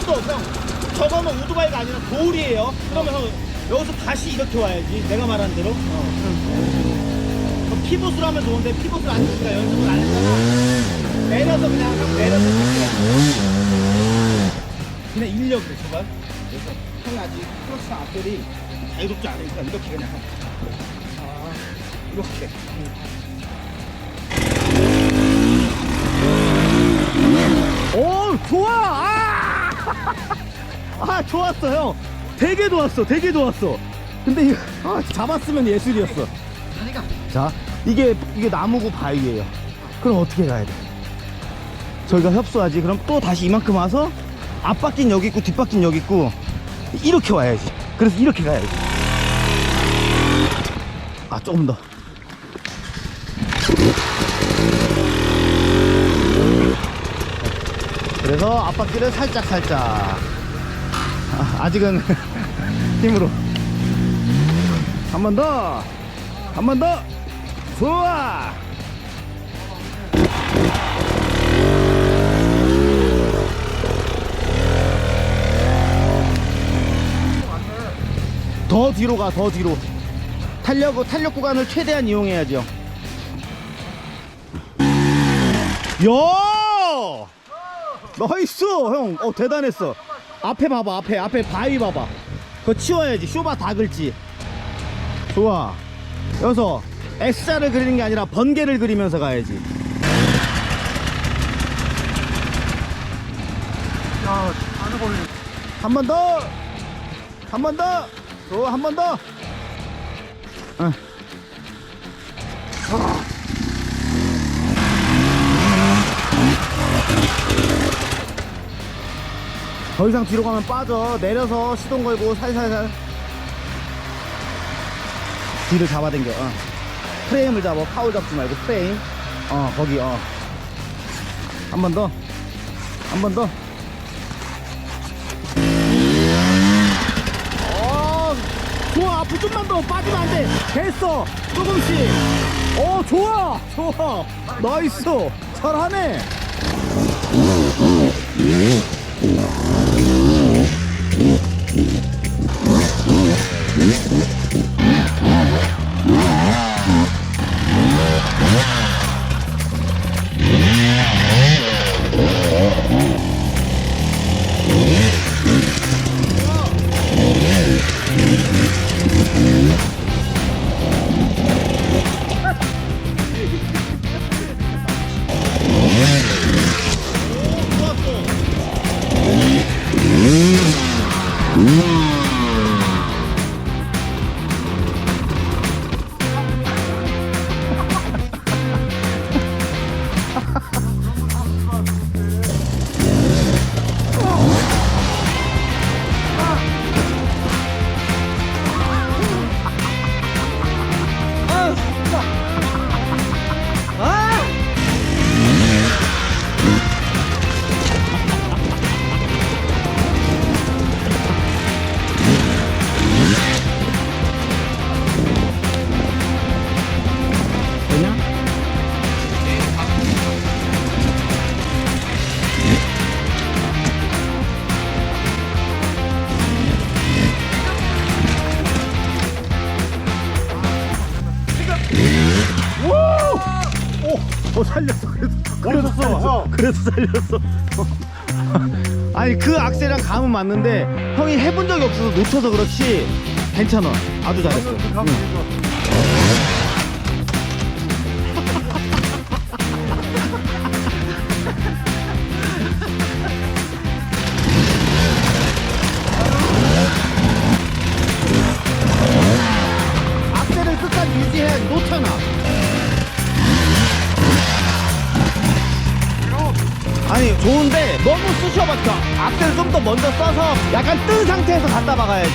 스톱 형 저거는 오토바이가 아니라 돌이에요. 그러면 형 여기서 다시 이렇게 와야지. 내가 말한 대로. 어. 어, 피봇으로 하면 좋은데 피봇을 안 했으니까 연습을 안 했잖아. 내려서 그냥 형 내려서 그냥 인력으로 제발. 그래서 형이 아직 크로스 앞들이 자유롭지 않으니까 이렇게 그냥 형. 아 이렇게. 오 좋아! 아, 아 좋았어 형. 되게 좋았어 되게 좋았어. 근데 이거 아, 잡았으면 예술이었어. 자 이게 이게 나무고 바위예요. 그럼 어떻게 가야 돼? 저희가 협소하지. 그럼 또 다시 이만큼 와서 앞바퀴는 여기 있고 뒷바퀴는 여기 있고 이렇게 와야지. 그래서 이렇게 가야지. 아 조금 더. 그래서 앞바퀴를 살짝 살짝. 아, 아직은 힘으로. 한 번 더! 한 번 더! 좋아 더 뒤로 가 더 뒤로 탄력 탄력 구간을 최대한 이용해야죠 야 나이스 형. 어 대단했어. 앞에 봐봐 앞에 앞에 바위 봐봐. 그거 치워야지. 쇼바 다 긁지. 좋아. 여기서 S자를 그리는 게 아니라 번개를 그리면서 가야지. 한번 더. 한 번 더. 좋아 한번 더. 응. 더 이상 뒤로 가면 빠져. 내려서 시동 걸고 살살살. 뒤를 잡아당겨. 어. 프레임을 잡아. 파울 잡지 말고 프레임. 어 거기 어한 번 더. 한 번더 좋아 앞으로 좀만 더 빠지면 안돼. 됐어. 조금씩. 어 좋아. 좋아. 나이스. 잘하네 살렸어. 그래서, 그래서 살렸어. 그래서 살렸어. 아니, 그 악셀이랑 감은 맞는데, 형이 해본 적이 없어서 놓쳐서 그렇지, 괜찮아. 아주 잘했어. 응. 악셀을 끝까지 유지해야 놓잖아. 아니 좋은데 너무 쑤셔 박혀. 악셀을 좀더 먼저 써서 약간 뜬 상태에서 갖다 박아야지.